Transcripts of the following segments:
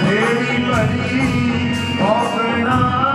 Devi Pari ભોગના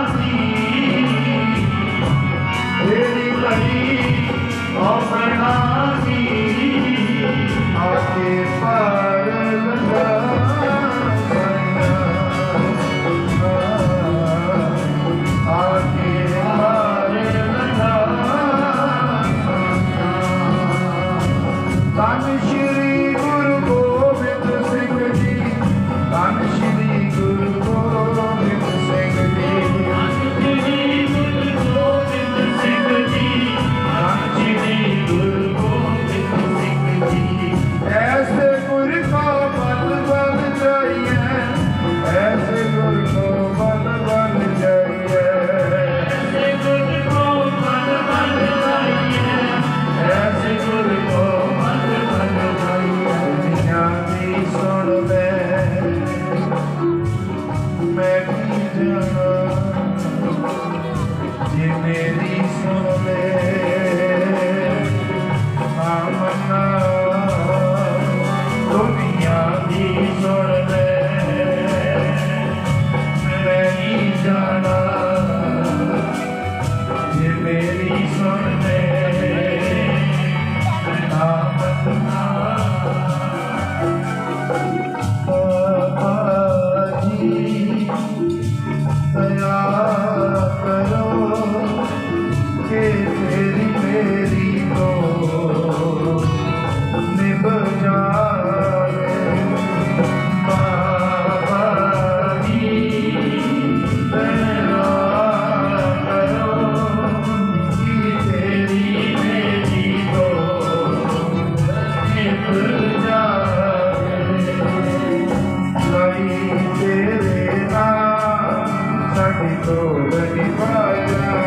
baby, son, Wonderful, so many bright